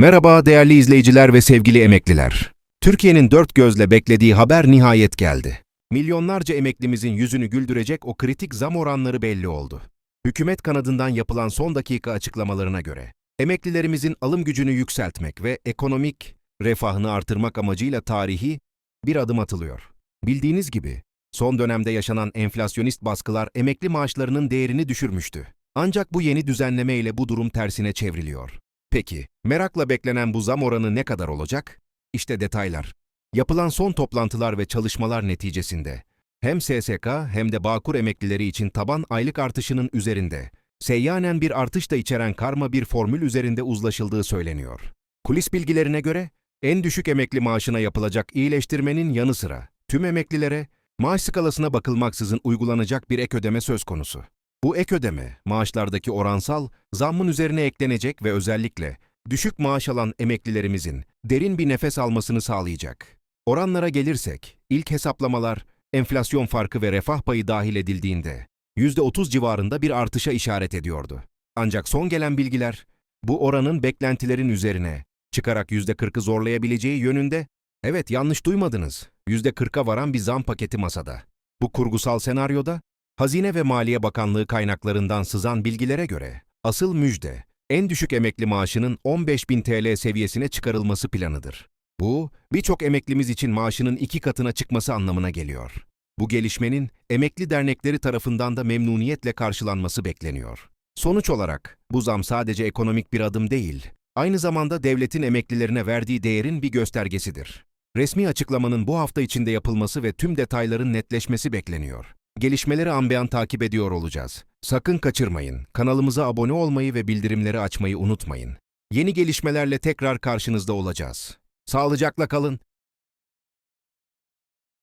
Merhaba değerli izleyiciler ve sevgili emekliler. Türkiye'nin dört gözle beklediği haber nihayet geldi. Milyonlarca emeklimizin yüzünü güldürecek o kritik zam oranları belli oldu. Hükümet kanadından yapılan son dakika açıklamalarına göre, emeklilerimizin alım gücünü yükseltmek ve ekonomik refahını artırmak amacıyla tarihi bir adım atılıyor. Bildiğiniz gibi, son dönemde yaşanan enflasyonist baskılar emekli maaşlarının değerini düşürmüştü. Ancak bu yeni düzenleme ile bu durum tersine çevriliyor. Peki, merakla beklenen bu zam oranı ne kadar olacak? İşte detaylar. Yapılan son toplantılar ve çalışmalar neticesinde hem SSK hem de Bağkur emeklileri için taban aylık artışının üzerinde, seyyanen bir artış da içeren karma bir formül üzerinde uzlaşıldığı söyleniyor. Kulis bilgilerine göre en düşük emekli maaşına yapılacak iyileştirmenin yanı sıra tüm emeklilere maaş skalasına bakılmaksızın uygulanacak bir ek ödeme söz konusu. Bu ek ödeme, maaşlardaki oransal zammın üzerine eklenecek ve özellikle düşük maaş alan emeklilerimizin derin bir nefes almasını sağlayacak. Oranlara gelirsek, ilk hesaplamalar enflasyon farkı ve refah payı dahil edildiğinde %30 civarında bir artışa işaret ediyordu. Ancak son gelen bilgiler bu oranın beklentilerin üzerine çıkarak %40'ı zorlayabileceği yönünde. Evet yanlış duymadınız. %40'a varan bir zam paketi masada. Bu kurgusal senaryoda Hazine ve Maliye Bakanlığı kaynaklarından sızan bilgilere göre asıl müjde en düşük emekli maaşının 15.000 TL seviyesine çıkarılması planıdır. Bu, birçok emeklimiz için maaşının iki katına çıkması anlamına geliyor. Bu gelişmenin emekli dernekleri tarafından da memnuniyetle karşılanması bekleniyor. Sonuç olarak bu zam sadece ekonomik bir adım değil, aynı zamanda devletin emeklilerine verdiği değerin bir göstergesidir. Resmi açıklamanın bu hafta içinde yapılması ve tüm detayların netleşmesi bekleniyor. Gelişmeleri ambeyan takip ediyor olacağız. Sakın kaçırmayın. Kanalımıza abone olmayı ve bildirimleri açmayı unutmayın. Yeni gelişmelerle tekrar karşınızda olacağız. Sağlıcakla kalın.